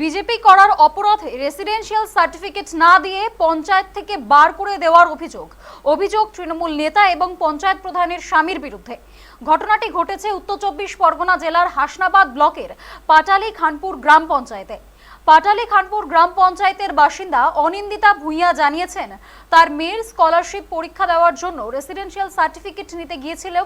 BJP করার অপরাধে residential certificate না দিয়ে পঞ্চায়েত থেকে বার করে দেওয়ার অভিযোগ। অভিযোগ তৃণমূল নেতা এবং পঞ্চায়েত প্রধানের স্বামীর বিরুদ্ধে। ঘটনাটি ঘটেছে উত্তর চব্বিশ পরগনা জেলার হাসনাবাদ ব্লকের পাটালি খানপুর গ্রাম পঞ্চায়েতে। পাটালি খানপুর গ্রাম পঞ্চায়েতের বাসিন্দা অনিন্দিতা ভূঁইয়া জানিয়েছেন, তার মেয়ের স্কলারশিপ পরীক্ষা দেওয়ার জন্য রেসিডেন্সিয়াল সার্টিফিকেট নিতে গিয়েছিল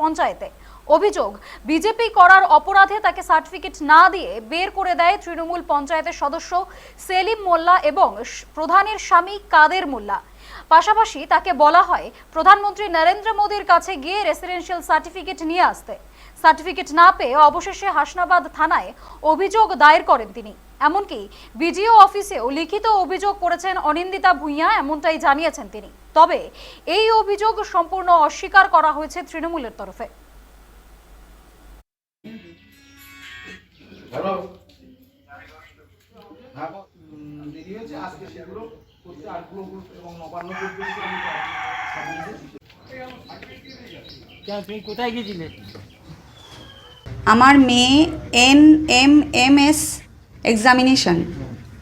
পঞ্চায়েতে। অভিযোগ, বিজেপি করার অপরাধে তাকে সার্টিফিকেট না দিয়ে বের করে দেয় তৃণমূল পঞ্চায়েতের সদস্য সেলিম মোল্লা এবং প্রধানের স্বামী কাদের মোল্লা। পাশাপাশি তাকে বলা হয়, প্রধানমন্ত্রী নরেন্দ্র মোদীর কাছে গিয়ে রেসিডেন্সিয়াল সার্টিফিকেট নিয়ে আসতে। সার্টিফিকেট না পেয়ে অবশেষে হাসনাবাদ থানায় অভিযোগ দায়ের করেন তিনি। এমনকি বিডিও অফিসেও লিখিত অভিযোগ করেছেন অনিন্দিতা ভূঁইয়া এমনটাই জানিয়েছেন তিনি। তবে এই অভিযোগ সম্পূর্ণ অস্বীকার করা হয়েছে তৃণমূলের তরফে। হ্যাঁ কোথায় গিয়েছিলে? আমার মেয়ে N M M S examination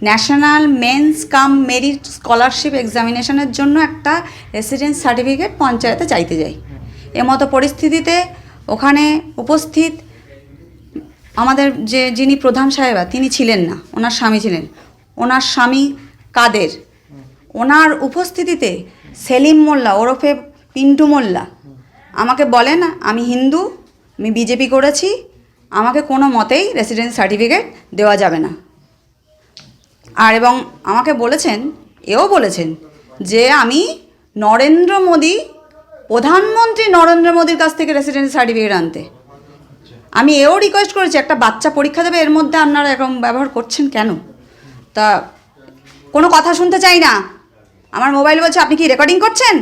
national means cum merit scholarship এক্সামিনেশনের জন্য একটা রেসিডেন্স সার্টিফিকেট পঞ্চায়েতে চাইতে যাই। এমতো পরিস্থিতিতে ওখানে উপস্থিত আমাদের যে যিনি প্রধান সাহেবা, তিনি ছিলেন না, ওনার স্বামী ছিলেন। ওনার স্বামী কাদের? ওনার উপস্থিতিতে সেলিম মোল্লা, ওরফে পিন্টু মোল্লা, আমাকে বলেন আমি হিন্দু, আমি বিজেপি করেছি আমাকে কোনো মতেই রেসিডেন্স সার্টিফিকেট দেওয়া যাবে না। আর এবং আমাকে বলেছেন, এও বলেছেন যে আমি নরেন্দ্র মোদী, প্রধানমন্ত্রী নরেন্দ্র মোদীর কাছ থেকে রেসিডেন্স সার্টিফিকেট আনতে। আমি এও রিকোয়েস্ট করেছি, একটা বাচ্চা পরীক্ষা দেবে, এর মধ্যে আপনারা এরকম ব্যবহার করছেন কেন? তা কোনো কথা শুনতে চাই না। আমার মোবাইল বলছে, আপনি কি রেকর্ডিং করছেন?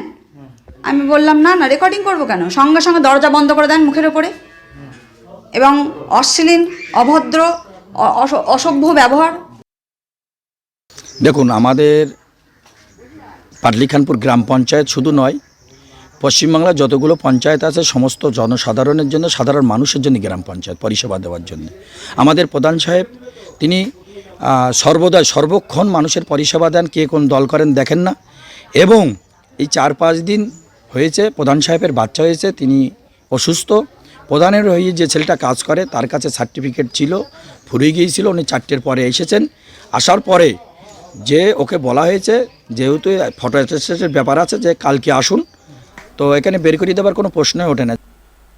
আমি বললাম, না না রেকর্ডিং করব কেন? সঙ্গে সঙ্গে দরজা বন্ধ করে দেন মুখের ওপরে এবং অশ্লীল, অভদ্র অস- অসভ্য ব্যবহার। দেখুন, আমাদের পাটলিখানপুর গ্রাম পঞ্চায়েত শুধু নয় পশ্চিমবাংলার যতগুলো পঞ্চায়েত আছে, সমস্ত জনসাধারণের জন্য, সাধারণ মানুষের জন্য গ্রাম পঞ্চায়েত পরিষেবা দেওয়ার জন্য। আমাদের প্রধান সাহেব, তিনি সর্বদা, সর্বক্ষণ মানুষের পরিষেবা দেন, কে কোন দল করেন দেখেন না। এবং এই চার পাঁচ দিন হয়েছে, প্রধান সাহেবের বাচ্চা হয়েছে, তিনি অসুস্থ। প্রধানের হয়ে যে ছেলেটা কাজ করে, তার কাছে সার্টিফিকেট ছিল, ফুরিয়ে গিয়েছিল, উনি চারটের পরে এসেছেন। আসার পরে যে ওকে বলা হয়েছে, যেহেতু ফটো অ্যাসোসিয়েশনের ব্যাপার আছে, যে কালকে আসুন, তো এখানে বের করিয়ে দেওয়ার কোনো প্রশ্নই ওঠে না।